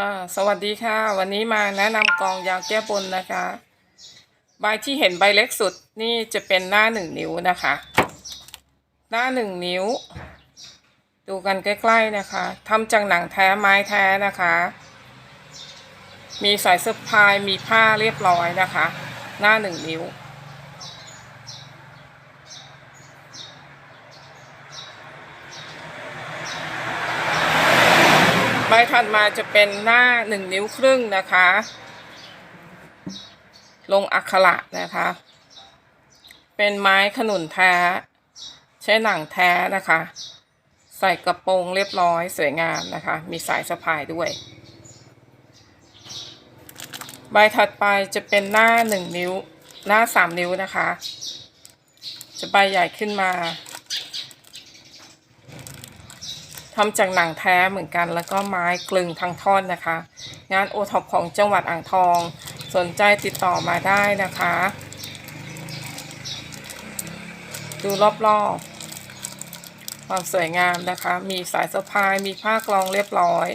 อ่าสวัสดีค่ะ วันนี้มาแนะนำกองยาวแก้บนนะคะ ใบที่เห็นใบเล็กสุดนี่จะเป็นหน้าหนึ่งนิ้วนะคะ หน้าหนึ่งนิ้ว ดูกันใกล้ๆนะคะทำจากหนังแท้ไม้แท้นะคะ มีสายสะพายมีผ้าเรียบร้อยนะคะ หน้าหนึ่งนิ้ว ใบถัดมาจะเป็นหน้าหนึ่งนิ้วครึ่งนะคะ ลงอักขระนะคะ เป็นไม้ขนุนแท้ ใช้หนังแท้นะคะ ใส่กระโปรงเรียบร้อยสวยงามนะคะ มีสายสะพายด้วย ใบถัดไปจะเป็นหน้าหนึ่งนิ้ว หน้าสามนิ้วนะคะ จะใบใหญ่ขึ้นมา ทำจากหนังแท้เหมือนกันแล้วก็ไม้กลึงทั้งท่อนนะคะ งานโอท็อปของจังหวัดอ่างทอง สนใจติดต่อมาได้นะคะ ดูรอบๆ ความสวยงามนะคะ มีสายสะพายมีผ้ากลองเรียบร้อย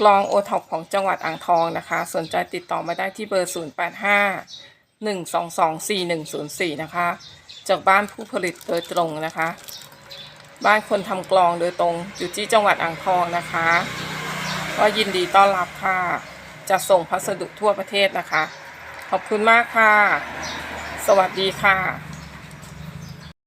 กลองโอท็อปของจังหวัดอ่างทองนะคะ สนใจติดต่อมาได้ที่เบอร์ 085 122 4104 นะคะ จากบ้านผู้ผลิตโดยตรงนะคะ บ้านคนทำกลองโดยตรงอยู่ที่จังหวัดอ่างทองนะคะ ก็ยินดีต้อนรับค่ะจะส่งพัสดุทั่วประเทศนะคะ ขอบคุณมากค่ะ สวัสดีค่ะ